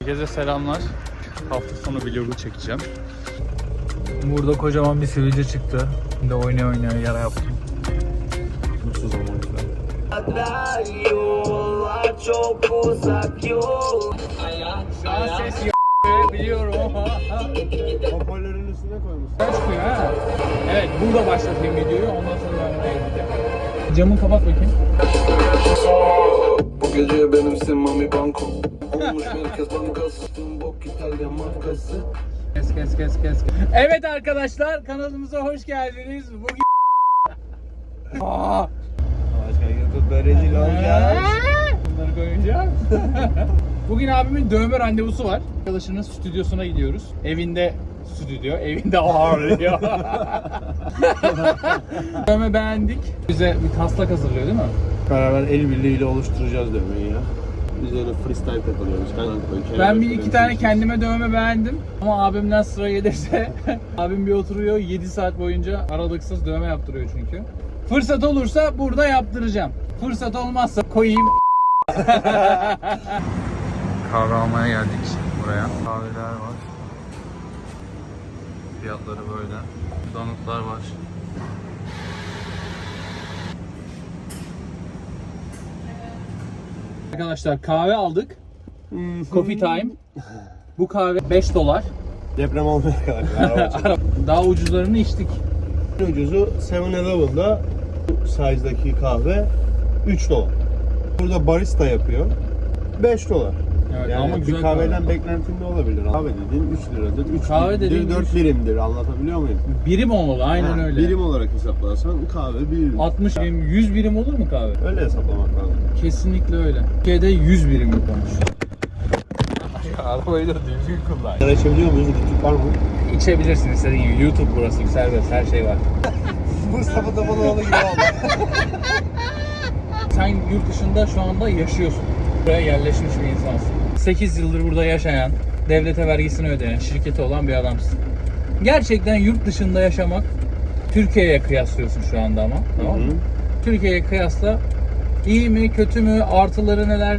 Herkese selamlar. Hafta sonu vlogu çekeceğim. Burada kocaman bir sivilce çıktı. Şimdi oynaya oynaya yara yaptım. Mutsuz ama o yüzden. Yollar çok uzak yol ses biliyorum ama. Hoparlörün üstüne koymuş. Sen çıkıyor ha. Evet burada başlatayım videoyu ondan sonra oraya gideceğim. Camı kapat bakayım. Benimsin mami banko Olmuş merkez bankası Bok İtalyan markası Kes kes kes kes. kes. Evet arkadaşlar kanalımıza hoş geldiniz. Bugün Aa, Başka YouTube'da rezil olacağız. Bunları koyacağım. Bugün abimin dövme randevusu var. Arkadaşının stüdyosuna gidiyoruz. Evinde stüdyo, evinde ağırlıyor. dövme beğendik. Bize bir taslak hazırlıyor değil mi? Beraber el birliğiyle oluşturacağız demeyi ya. Öyle freestyle takılıyoruz. Ben, Ben bir iki tane kendime dövme beğendim. Ama abimden sıra gelirse abim bir oturuyor 7 saat boyunca aralıksız dövme yaptırıyor çünkü. Fırsat olursa burada yaptıracağım. Fırsat olmazsa koyayım. Kahve almaya geldik buraya. Kahveler var. Fiyatları böyle. Donutlar var. Arkadaşlar kahve aldık. Coffee time. Bu kahve 5 dolar. Deprem olmaya kadar. araba. Daha ucuzlarını içtik. En ucuzu 7-Eleven'da bu size'daki kahve 3 dolar. Burada barista yapıyor. 5 dolar. Evet, yani ama güzel bir kahveden kahve. beklentin ne olabilir? Kahve dediğin 3 liradır, 3 Kahve dediğin birimdir, 4 üç- birimdir. Anlatabiliyor muyum? Birim olmalı aynen Ha, öyle. Birim olarak hesaplarsan kahve 1 birim. 60 birim, 100 birim olur mu kahve? Öyle hesaplamak lazım. Kesinlikle öyle. Türkiye'de 100 birim yapılmış. Arabayı da düzgün kullan. Sigara içebiliyor muyuz? Rütük var mı? İçebilirsin istediğin gibi. YouTube burası serbest her şey var. Mustafa Topaloğlu gibi oldu. Sen yurt dışında şu anda yaşıyorsun. Buraya yerleşmiş bir insansın. 8 yıldır burada yaşayan, devlete vergisini ödeyen, şirketi olan bir adamsın. Gerçekten yurt dışında yaşamak Türkiye'ye kıyaslıyorsun şu anda ama. Tamam mı? Türkiye'ye kıyasla iyi mi, kötü mü, artıları neler?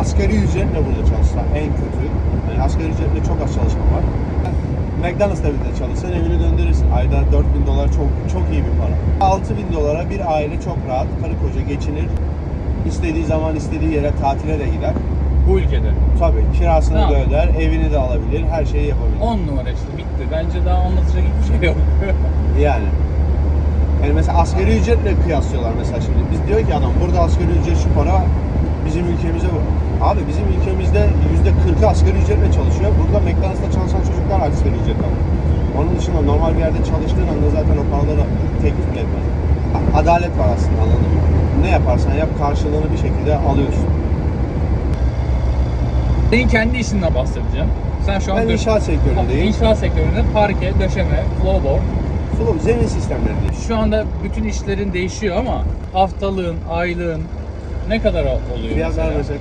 Asgari ücretle burada çalışsa en kötü. Yani asgari ücretle çok az çalışan var. McDonald's'ta bile çalışsan evini döndürürsün. Ayda 4000 dolar çok çok iyi bir para. 6000 dolara bir aile çok rahat, karı koca geçinir. İstediği zaman istediği yere tatile de gider. Bu ülkede. Tabii kirasını Tamam. da öder, evini de alabilir, her şeyi yapabilir. 10 numara işte bitti. Bence daha anlatacak hiçbir şey yok. Yani. Yani mesela asgari ücretle kıyaslıyorlar mesela şimdi. Biz diyor ki adam burada asgari ücret şu para bizim ülkemize bu. Abi bizim ülkemizde yüzde 40'ı asgari ücretle çalışıyor. Burada McDonald's'ta çalışan çocuklar asgari ücret alıyor. Onun dışında normal bir yerde çalıştığın anda zaten o paraları teklif bile etmez. Adalet var aslında anladın mı? Ne yaparsan yap karşılığını bir şekilde alıyorsun. Senin kendi işinden bahsedeceğim. Sen şu an Ben dö- inşaat sektöründeyim. İnşaat sektöründe parke, döşeme, flowboard. Flow, zemin sistemlerindeyim. Şu anda bütün işlerin değişiyor ama haftalığın, aylığın ne kadar oluyor Fiyat mesela? vermesek.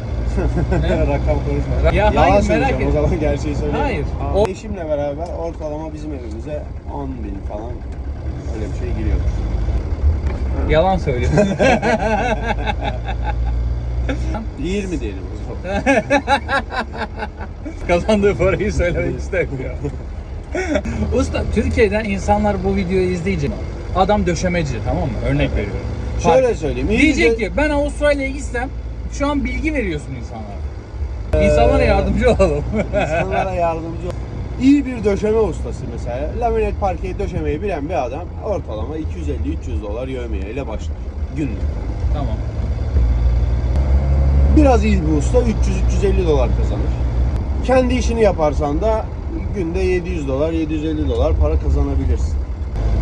Ne? Rakam konuşma. Ya Yalan hayır, merak söyleyeceğim et. o zaman gerçeği söyleyeyim. Hayır, Aa, o- Eşimle beraber ortalama bizim evimize 10 bin falan öyle bir şey giriyor. Yalan söylüyorsun. 20 diyelim o zaman. Kazandığı parayı söylemek istemiyor. Usta, Türkiye'den insanlar bu videoyu izleyecek. Adam döşemeci tamam mı? Örnek veriyorum. Şöyle söyleyeyim. iyi Diyecek ki ben Avustralya'ya gitsem şu an bilgi veriyorsun insanlara. İnsanlara yardımcı olalım. insanlara yardımcı ol. İyi bir döşeme ustası mesela. Laminat parkeyi döşemeyi bilen bir adam ortalama 250-300 dolar yövmeye ile başlar. Günlük. tamam. Biraz iyi bir usta 300-350 dolar kazanır. Kendi işini yaparsan da günde 700 dolar, 750 dolar para kazanabilirsin.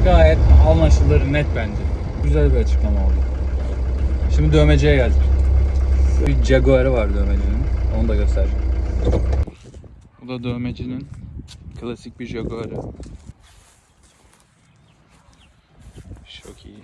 Gayet anlaşılır net bence. Güzel bir açıklama oldu. Şimdi dövmeciye geldik. Bir Jaguar'ı var dövmecinin. Onu da göstereceğim. Bu da dövmecinin klasik bir Jaguar'ı. Çok iyi.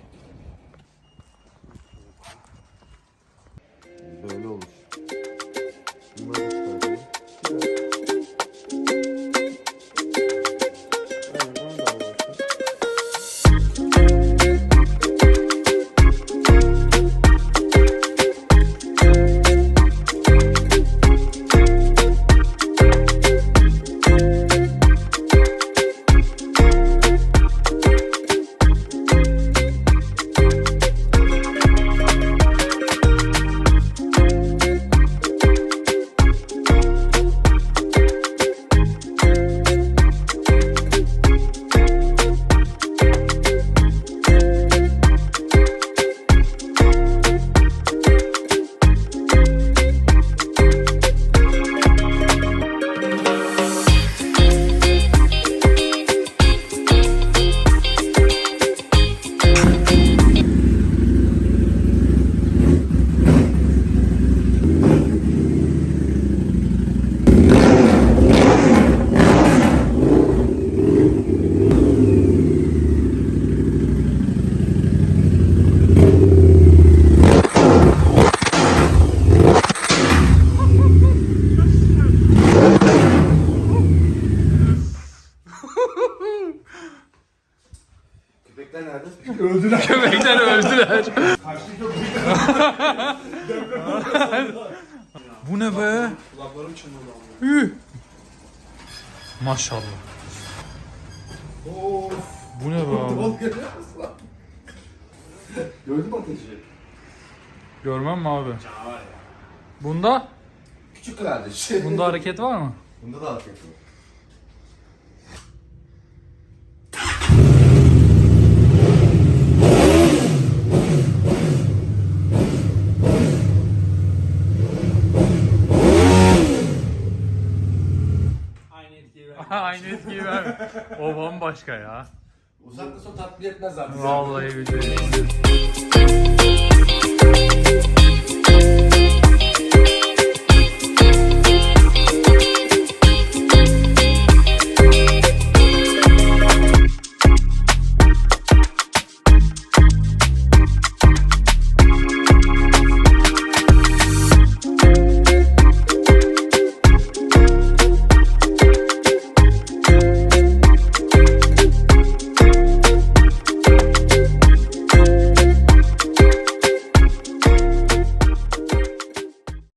Köpekler nerede? Öldüler. Köpekler öldüler. Bu ne be? Kulaklarım çınladı Üh. Maşallah. Of. Bu ne be abi? Gördün mü ateşi? Görmem mi abi? Bunda? Küçük kardeş. Bunda hareket var mı? Bunda da hareket var. Aynı etkiyi ver. O bambaşka ya. Uzakta son tatmin etmez zaten. Vallahi billahi.